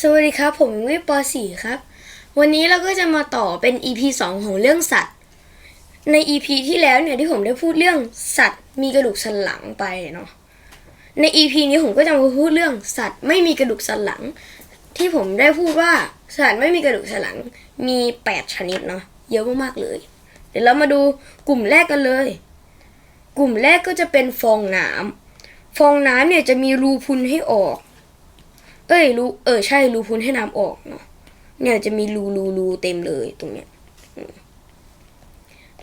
สวัสดีครับ ผมวิปป .4 ครับ วันนี้เราก็จะมาต่อเป็น EP 2ของเรื่องสัตว์ ใน EP ที่แล้วเนี่ยที่ผมได้พูดเรื่องสัตว์ มีกระดูกสันหลังไปเนาะใน EP นี้ผมก็จะมาพูดเรื่องสัตว์ ไม่มีกระดูกสันหลัง ที่ผมได้พูดว่าสัตว์ไม่มีกระดูกสันหลังมี8ชนิดเนาะเยอะมากๆเลย เดี๋ยวเรามาดูกลุ่มแรกกันเลย กลุ่มแรกก็จะเป็นฟองน้ำฟองน้ำเนี่ยจะมีรูพุนให้ออก เอ้ยรูเออใช่รูพุนให้น้ำออกเนาะเนี่ยจะมีรูรูรูเต็มเลยตรงเนี้ย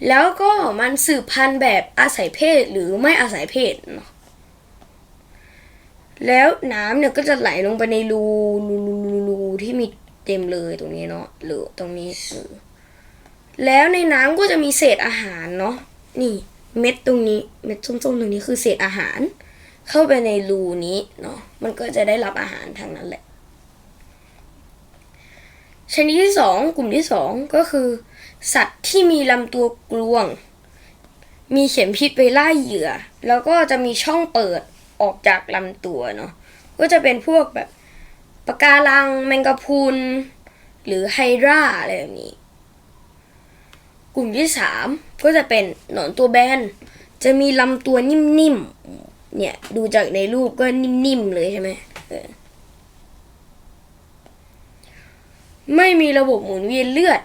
แล้วก็มันสืบพันธุ์แบบอาศัยเพศหรือไม่อาศัยเพศเนาะแล้วน้ำเนี่ยก็จะไหลลงไปในรูรูรูรูรูที่มีเต็มเลยตรงนี้เนาะหรือตรงนี้แล้วในน้ำก็จะมีเศษอาหารเนาะนี่เม็ดตรงนี้เม็ดส้มๆตรงนี้คือเศษอาหาร เข้าไปในรูนี้เนาะมันก็จะได้รับอาหารทางนั้นแหละ ชนิดที่สองกลุ่มที่สองก็คือ สัตว์ที่มีลำตัวกลวง มีเข็มพิษไปล่าเหยื่อ แล้วก็จะมีช่องเปิดออกจากลำตัวเนาะก็จะเป็นพวกแบบปะการังแมงกะพรุนหรือไฮดราอะไรแบบนี้ กลุ่มที่สามก็จะเป็นหนอนตัวแบนจะมีลำตัวนิ่มๆ เนี่ยดูจากในรูปก็นิ่มๆเลยใช่ไหมไม่มีระบบหมุนเวียนเลือด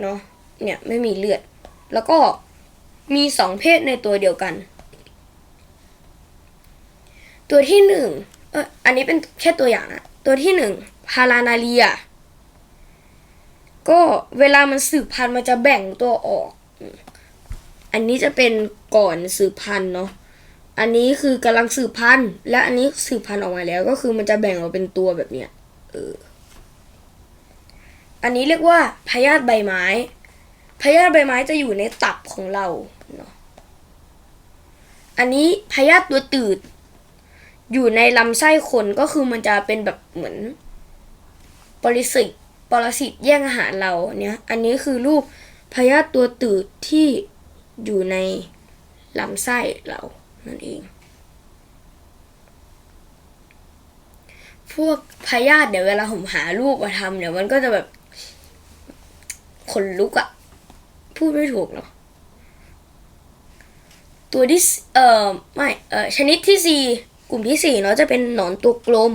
เนาะเนี่ยไม่มีเลือด แล้วก็มีสองเพศในตัวเดียวกัน ตัวที่หนึ่งเอออันนี้เป็นแค่ตัวอย่างนะตัวที่หนึ่งพารานาเลีย ก็เวลามันสืบพันธุ์มันจะแบ่งตัวออก อันนี้จะเป็นก่อนสืบพันธุ์เนาะ อันนี้คือกำลังสืบพันธุ์และอันนี้สืบพันธุ์ออกมาแล้ว ก็คือมันจะแบ่งออกเป็นตัวแบบเนี้ยเอออันนี้เรียกว่าพยาธิใบไม้พยาธิใบไม้จะอยู่ในตับของเราเนาะอันนี้พยาธิตัวตืด อยู่ในลำไส้คนก็คือมันจะเป็นแบบเหมือนปรสิตปรสิตแย่งอาหารเราเนี่ย อันนี้คือรูปพยาธิตัวตืดที่อยู่ในลำไส้เรา นั่นเอง พวกพยาธิเดี๋ยวเวลาผมหารูปมาทำเดี๋ยวมันก็จะแบบขนลุกอะพูดไม่ถูกเนาะตัวที่สเอ่อไม่เอ่อชนิดที่สี่กลุ่มที่สี่เนาะจะเป็นหนอนตัวกลม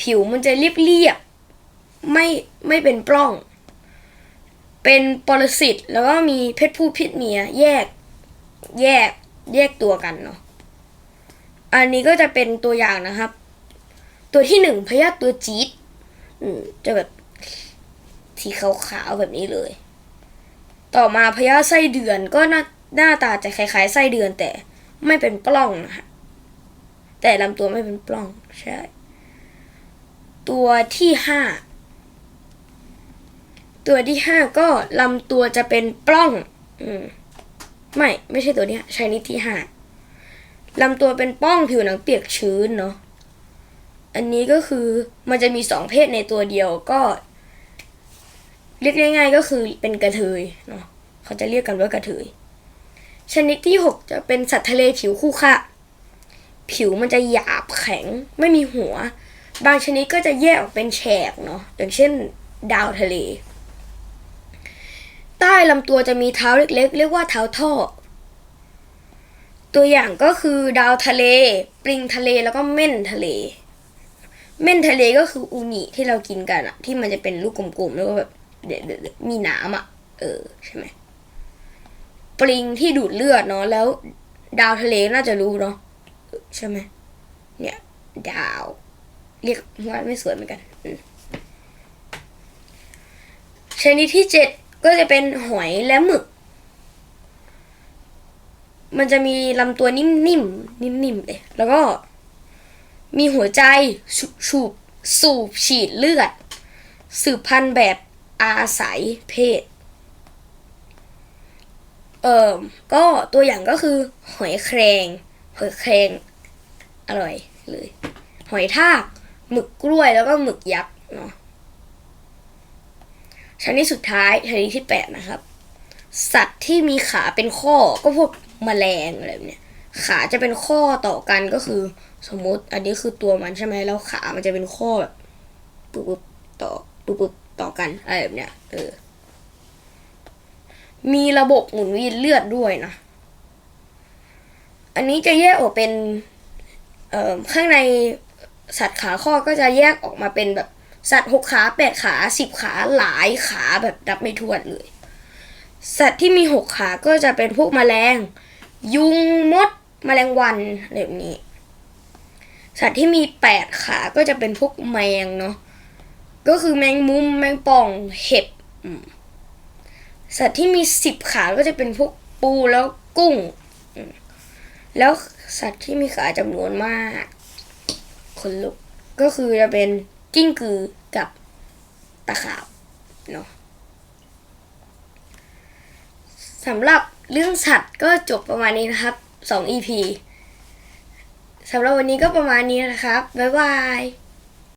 ผิวมันจะเรียบเรียบๆไม่ไม่เป็นปล้อง เป็นปรสิตแล้วก็มีเพศผู้เพศเมียแยก แยก แยกตัวกันเนาะอันนี้ก็จะเป็นตัวอย่างนะครับ ตัวที่หนึ่งพยาธิตัวจี๊ดจะแบบสีขาวๆแบบนี้เลย ต่อมาพยาธิไส้เดือนก็หน้าหน้าตาจะคล้ายๆไส้เดือนแต่ไม่เป็นปล้องนะฮะแต่ลำตัวไม่เป็นปล้องใช่ ตัวที่ห้าตัวที่ห้าก็ลำตัวจะเป็นปล้อง อืม ไม่ ไม่ใช่ตัวเนี้ยชนิดที่ห้าลำตัวเป็นป้องผิวหนังเปียกชื้นเนาะ อันนี้ก็คือมันจะมีสองเพศในตัวเดียวก็ เรียกง่ายๆก็คือเป็นกระเทยเนาะเขาจะเรียกกันว่ากระเทย ชนิดที่หกจะเป็นสัตว์ทะเลผิวคู่ค่ะ ผิวมันจะหยาบแข็งไม่มีหัว บางชนิดก็จะแยกออกเป็นแฉกเนาะอย่างเช่น ดาวทะเล ใต้ลำตัวจะมีเท้าเล็กๆ เรียกว่าเท้าท่อ ตัวอย่างก็คือดาวทะเลปลิงทะเลแล้วก็เม่นทะเล เม่นทะเลก็คืออูนิที่เรากินกันอะที่มันจะเป็นลูกกลมๆแล้วก็แบบเดมีน้ำอะเออใช่ไหมปลิงที่ดูดเลือดเนาะแล้ว ดาวทะเลน่าจะรู้เนาะใช่ไหมเนี่ย ดาว เรียกว่าไม่สวยเหมือนกันชนิดที่เจ็ด ก็จะเป็นหอยและหมึก มันจะมีลำตัวนิ่มๆนิ่มๆเลยแล้วก็มีหัวใจสูบสูบฉีดเลือด สืบพันธุ์แบบอาศัยเพศ เอ่อก็ตัวอย่างก็คือ หอยแครง หอยแครง อร่อยเลย หอยทาก หมึกกล้วยแล้วก็หมึกยักษ์เนาะ ชนิดสุดท้ายชนิดที่แปดนะครับ สัตว์ที่มีขาเป็นข้อก็พวกแมลงอะไรแบบเนี้ยขาจะเป็นข้อต่อกันก็คือ สมมติ อันนี้คือตัวมันใช่ไหมแล้วขามันจะเป็นข้อแบบปุ๊บปุ๊บต่อปุ๊บปุ๊บต่อกันอะไรแบบเนี้ยเออ มีระบบหมุนเวียนเลือดด้วยนะ อันนี้จะแยกออกเป็น เอ่อข้างในสัตว์ขาข้อก็จะแยกออกมาเป็นแบบ สัตว์หกขาแปดขาสิบขาหลายขาแบบนับไม่ถ้วนเลย สัตว์ที่มีหกขาก็จะเป็นพวกแมลง ยุงมดแมลงวันอะไรแบบนี้ สัตว์ที่มีแปดขาก็จะเป็นพวกแมงเนาะก็คือแมงมุมแมงป่องเห็บสัตว์ที่มีสิบขาก็จะเป็นพวกปูแล้วกุ้ง แล้วสัตว์ที่มีขาจำนวนมากคนลุกก็คือจะเป็น กิ้งกือกับตะขาบเนาะสำหรับเรื่องสัตว์ก็จบประมาณนี้นะครับ 2 EP สำหรับวันนี้ก็ประมาณนี้นะครับ บ๊ายบาย